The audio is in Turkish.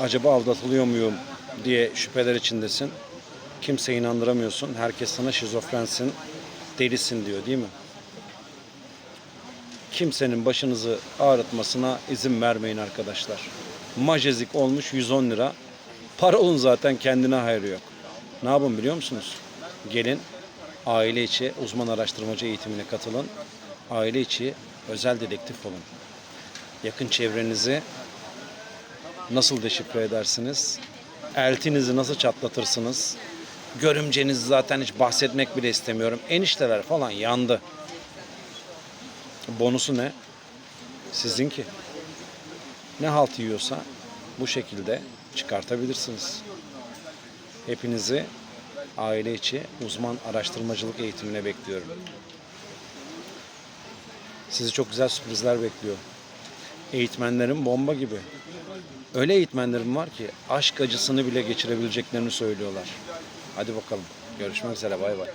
Acaba aldatılıyor muyum diye şüpheler içindesin. Kimse inandıramıyorsun. Herkes sana şizofrensin, delisin diyor değil mi? Kimsenin başınızı ağrıtmasına izin vermeyin arkadaşlar. Majezik olmuş 110 lira. Para olun zaten kendine hayrı yok. Ne yapın biliyor musunuz? Gelin aile içi uzman araştırmacı eğitimine katılın. Aile içi özel dedektif olun. Yakın çevrenizi nasıl deşifre edersiniz? Eltinizi nasıl çatlatırsınız? Görümcenizi zaten hiç bahsetmek bile istemiyorum. Enişteler falan yandı. Bonusu ne? Sizinki. Ne halt yiyorsa bu şekilde çıkartabilirsiniz. Hepinizi aile içi uzman araştırmacılık eğitimine bekliyorum. Sizi çok güzel sürprizler bekliyor. Eğitmenlerim bomba gibi. Öyle eğitmenlerim var ki aşk acısını bile geçirebileceklerini söylüyorlar. Hadi bakalım. Görüşmek üzere. Bay bay.